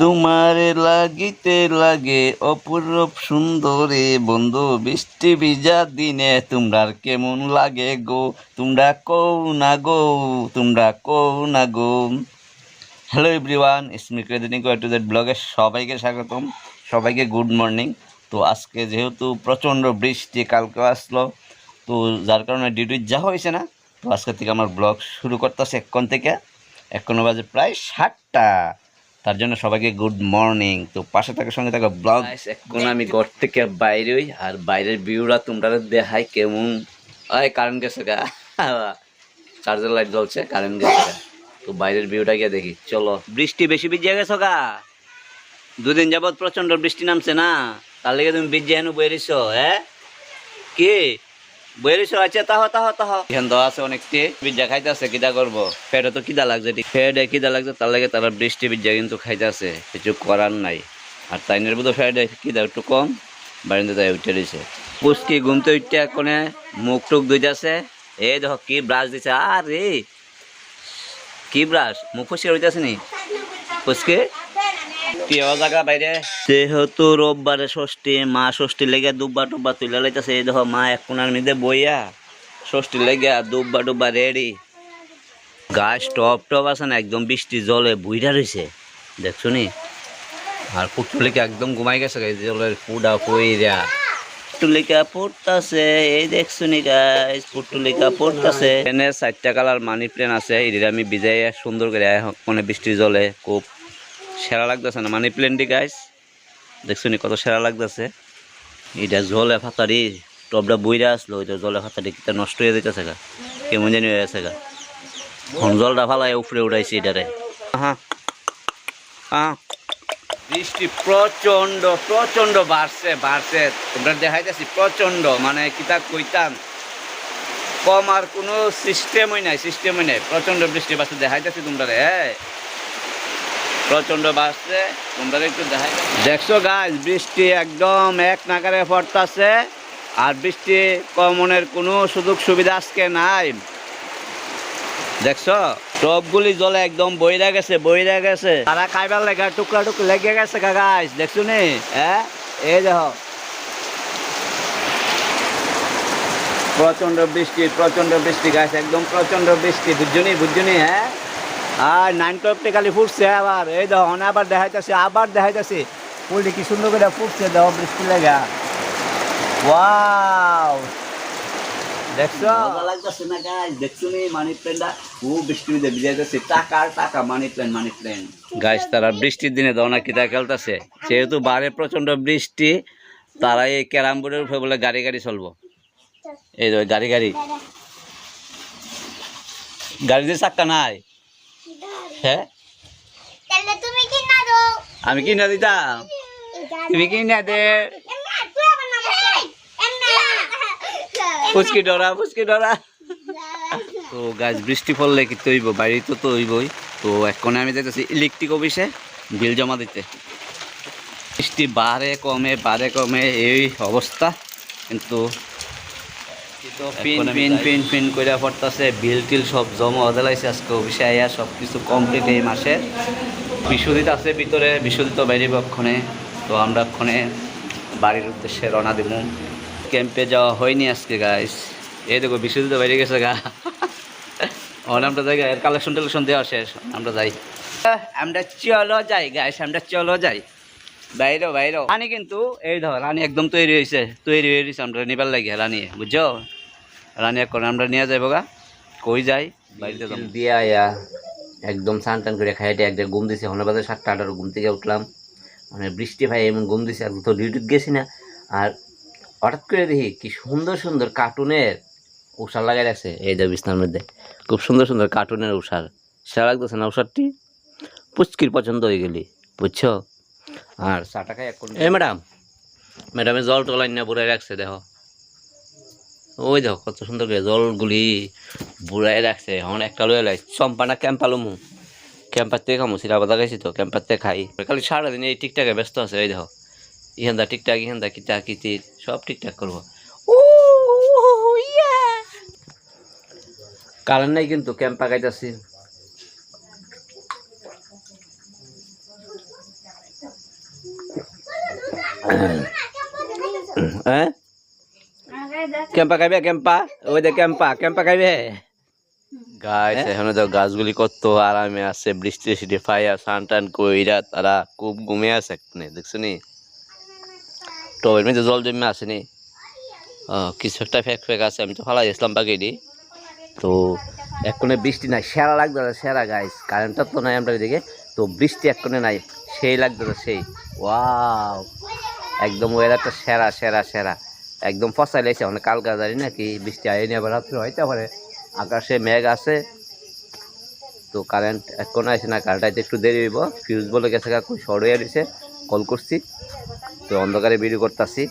তোমার লাগিতে লাগে অপূর্ব সুন্দরে। বন্ধু, বৃষ্টি ভিজা দিনে তোমরা কেমন লাগে গো? তোমরা কৌ না গো? তোমরা কৌ না গো? হ্যালো এভরিওয়ান ক্রেদিনী টু ব্লগে সবাইকে স্বাগতম, সবাইকে গুড মর্নিং তো আজকে যেহেতু প্রচণ্ড বৃষ্টি কালকে আসলো, তো যার কারণে ডিউটি যা হয়েছে না, তো আজকে থেকে আমার ব্লগ শুরু করতেছে এক্ষণ থেকে। এখন বাজে প্রায় সাতটা। তার জন্য সবাইকে গুড মর্নিং তো পাশে থাকার সঙ্গে থাকা ব্লগ এখন আমি ঘর থেকে বাইরে হই, আর বাইরের ভিউরা তোমরা দেখাই কেমন? আয় কারেন্ট গেছে গা। চার্জার লাইট জ্বলছে কারেন্ট গেছে গা। তো বাইরের ভিউটা গিয়ে দেখি। চলো, বৃষ্টি বেশি ভিজে গেছো গা? দুদিন যাবত প্রচণ্ড বৃষ্টি নামছে না? তার লেগে তুমি ভিজে হেন বইরিছো হ্যাঁ? কি? বইরিছো আচ্ছা তাহ তাহ তাহ। এখান দেওয়া আছে অনেকটি বিদ্যা খাইতেছে, কিদা করব? ফেটে তো কিদা লাগছে ফেটে কিদা লাগছে, তার লাগে তারা বৃষ্টি বিদ্যা কিন্তু খাইতেছে, কিছু করার নাই। আর তাইনের বোধ ফেটে কিদা একটু কম, বাড়িতে তাই উঠে দিছে পুষ্কি ঘুমতে উঠতে কোনে মুখ টুক ধুইতেছে। এই দেখো কি ব্রাশ দিছে, আরে! কি ব্রাশ মুখ পরিষ্কার হইতেছে নি? পুষ্কি কি জায়গা বাইরে। যেহেতু রোববারে ষষ্ঠী, মা ষষ্ঠী লেগে দুব্বা টুব্বা তুলে লাইতেছে, এই দেখো মা এক কোনার মধ্যে বইয়া ষষ্ঠী লেগে দুব্বা টুব্বা রেডি। গাছ টপ টপ আছে না, একদম বৃষ্টি জলে বুইরা রয়েছে দেখছ নি? আর পুটুলিকে একদম ঘুমাই গেছে জলের পুডা পুইরা পুটুলিকা পড়তাছে, এই দেখছ নি গাইস পুটুলিকা পড়তাছে। এনে চারটা কালার মানি প্লেন আছে এদের আমি বিজাই সুন্দর করে মানে বৃষ্টির জলে, খুব সেরা লাগতেছে না। মানি প্লেনটি গাইস দেখছ নি কত সেরা লাগতেছে। এটা জলে ফাতারি টবটা বইরা আসলো ওইটা জলে ফাতারি কিটা নষ্ট হয়ে যেতেছে গা। কেমন জানি হয়ে আছে গা। এখন জলটা ফালাই উপরে উঠাইছি এটারে। হ্যাঁ বৃষ্টি প্রচণ্ড প্রচণ্ড বাড়ছে বাড়ছে। তোমরা দেখাইতেছি প্রচণ্ড মানে কিতা কইতাম। কম আর কোনো সিস্টেমই নাই সিস্টেমই নাই। প্রচণ্ড বৃষ্টি বাড়ছে, দেখাইতেছি তোমরা হ্যাঁ প্রচণ্ড বাড়ছে তোমরা একটু দেখাই। দেখছ গাছ বৃষ্টি একদম এক নাগারে পড়তাছে, আর বৃষ্টি কমনের কোনো সুযোগ সুবিধা আজকে নাই। দেখছ? টপগুলি জলে একদম বইরা গেছে বইরা গেছে। তারা খাইবার লেগে টুকরা টুকরা লেগে গেছে গাছ দেখছ নি? হ্যাঁ? এই দেখো। প্রচণ্ড বৃষ্টি প্রচণ্ড বৃষ্টি গাছ একদম প্রচণ্ড বৃষ্টি বুঝছনি বুঝছনি হ্যাঁ? আর নাইন টপটি খালি ফুটছে আবার। এই দেখো অনে আবার দেখাইতেছে আবার দেখাইতেছে। ফুলটি কি সুন্দর করে ফুটছে দেখো বৃষ্টি লেগা। ওয়াও! দেখছ? লাগতেছে না গাইস দেখছ নি মানি প্ল্যানটা বৃষ্টি ভিজাইতেছে টাকা মানি প্ল্যান মানি গাইস তারা বৃষ্টির দিনে কিতা খেলতেছে। যেহেতু বারে প্রচণ্ড বৃষ্টি তারা এই ক্যারাম বোর্ডের উপরে বলে গাড়ি গাড়ি চলবো। এই তো গাড়ি গাড়ি। গাড়িতে চাক্কা নাই। হ্যাঁ? তাহলে কি না দো আমি কিনা দিতাম। তুমি কিনা দে। ফুচকি ডরা ফুচকি ডরা। তো গাছ বৃষ্টি পড়লে কি তৈব? বাড়ি তো তৈবই। তো এক্ষণে আমি যাইতেছি ইলেকট্রিক অফিসে বিল জমা দিতে। বৃষ্টি বাড়ে কমে বাড়ে কমে এই অবস্থা। কিন্তু পিন পিন পিন পিন করে পড়তেছে বিল টিল সব জমা দিলাইছে আজকে অফিসে আইয়া সব কিছু কমপ্লিট এই মাসে। বিশ্বজিৎ আছে ভিতরে বিশ্বজিৎ বাইরে ক্ষণে তো আমরা ক্ষণে বাড়ির উদ্দেশ্যে রওনা দিব ক্যাম্পে যাওয়া হয়নি আজকে গাইস এই দেখো বিশ্বজিৎ বাইরে গেছে গা। অন আমরা যাই এর কালেকশন টালেকশন দেওয়া শেষ আমরা যাই। আমরা চলো যাই গাইস আমরা চলো যাই। বাইরে বাইরে। রানী কিন্তু এই ধর রানী একদম তৈরি হয়েছে তৈরি হয়ে গেছে আমরা নিবার লাগে রানী বুঝছ? রানী এখন আমরা নিয়ে যাইব গা কই যাই বাড়িতে দিয়ে আয়া একদম স্নান টান করে খাইতে একদম ঘুম দিছে হলে বাজে সাতটা আটার ঘুম থেকে উঠলাম। মানে বৃষ্টি ভাই এমন ঘুম দিছে একদম তো ডিউটি গেছি না। আর হঠাৎ করে দেখি কি সুন্দর সুন্দর কার্টুনের উষার লাগাই রাখছে। এই যে বিছনার মধ্যে খুব সুন্দর সুন্দর কার্টুনের উষার সেরা লাগতেছে না উষারটি পুচকির পছন্দ হয়ে গেলি বুঝছ? আর চাটা খাই এখন এ ম্যাডাম, ম্যাডামে জল টল আইনা বুড়াই রাখছে, দেখো। ওই দেখো, কত সুন্দর করে জলগুলি বুড়াই রাখছে। এখন একটা লয়ে লাই চম্পানা ক্যাম্পালুমু ক্যাম্পার থেকে খামু সিরা বাদা খাইছি তো, ক্যাম্পার থেকে খাই। খালি সারাদিন এই টিকটাকে ব্যস্ত আছে, এই দেখো। ইহান্দা টিকটাক, ইহান্দা কিতা, কিতি, সব ঠিকঠাক করব। কারেন্ট নাই কিন্তু, ক্যাম্পা গাইতেছি। হ্যাঁ। ক্যাম্পা খাইবে ক্যাম্পা ওই যে ক্যাম্পা ক্যাম্পা খাইবে? গাছ এখানে তো গাছগুলি কত আরামে আছে বৃষ্টি সিটি ফাইয়া সান টান কইরা তারা খুব ঘুমিয়ে আছে এখানে দেখছ নি টবের মধ্যে জল জমে আসেনি কিছু একটা ফেক ফেক আছে আমি তো ফালাই ইসলাম বাগেরি তো এক্ষণে বৃষ্টি নাই সেরা লাগবে সেরা গাইস কারেন্টটা তো নাই আমরা এদিকে তো বৃষ্টি এক্ষণে নাই সেই লাগবে সেই। ওয়াও একদম ওয়েদারটা সেরা সেরা সেরা। একদম ফসাই লাগছে অনেক কালকা জানি নাকি বৃষ্টি আয়নি আবার রাত্রে হইতে পারে। আকাশে মেঘ আছে তো কারেন্ট এখন আসে না কারেন্ট আইতে একটু দেরি হইব। ফিউজ বলে গেছে কাকু হয়ে দিছে কল করছি। তো অন্ধকারে ভিডিও করতেছি।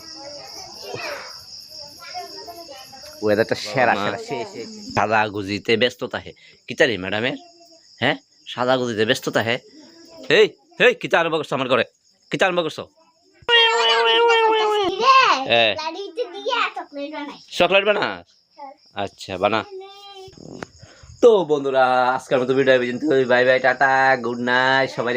ওয়েদারটা সেরা সেরা সাদা গুজিতে ব্যস্ততা হে। কিতারি ম্যাডামের হ্যাঁ? সাদা গুজিতে ব্যস্ততা হে। এই এই কিতা আরম্ভ করছ আমার ঘরে? কিতা আরম্ভ করছ? চকলেট বানাই বানা আচ্ছা বানা। তো বন্ধুরা, আজকের মতো video bye bye, ta ta good night সবাই